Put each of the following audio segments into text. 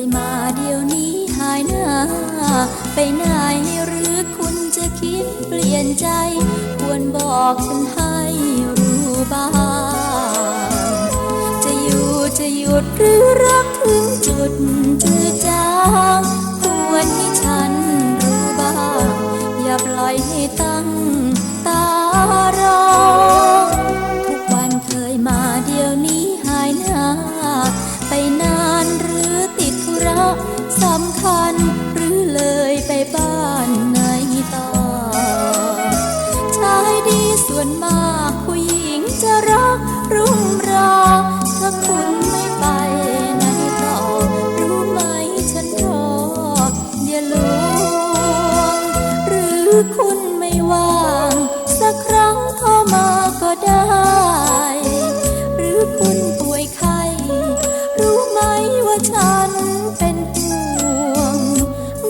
ยมาเดี๋ยวนี้หายหน้า ไปไหนหรือคุณจะคิดเปลี่ยนใจ ควรบอกฉันให้รู้บ้าง จะอยู่จะหยุดหรือรอ สำคัญ หรือเลยไปบ้านไหนต่อชายดีส่วนมากผู้หญิงจะรักรุ่มรอถ้าคุณไม่ไป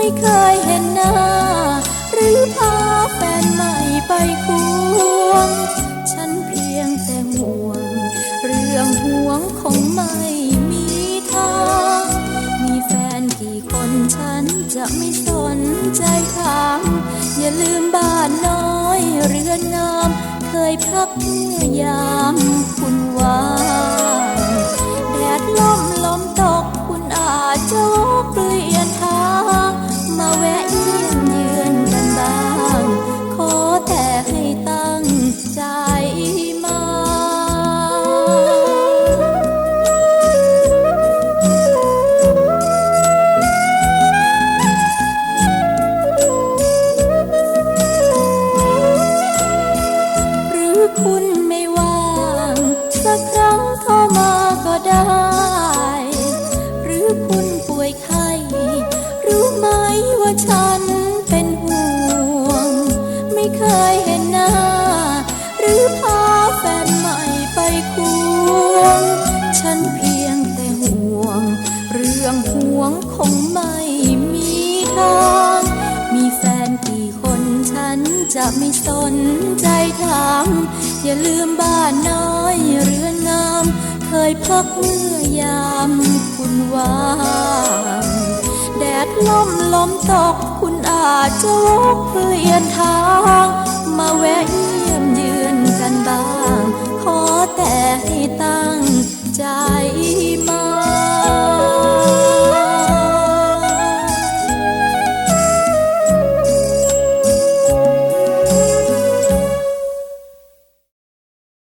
ไม่เคยเห็นหน้า หรือพาแฟนใหม่ไปควง ฉันเพียงแต่ห่วง เรื่องห่วงคงไม่มีทางมีแฟนกี่คนฉันจะไม่สนใจถามอย่าลืมบ้านน้อยเรือนงาม เคยพักเมื่อยามคุณว่า คุณไม่ว่าง สักครั้งโทรมาก็ได้ ไม่สนใจถาม อย่าลืมบ้านน้อยเรือนงาม เคยพักเมื่อยามคุณว่างแดดล่มลมตกคุณอาจจะวกเปลี่ยนทาง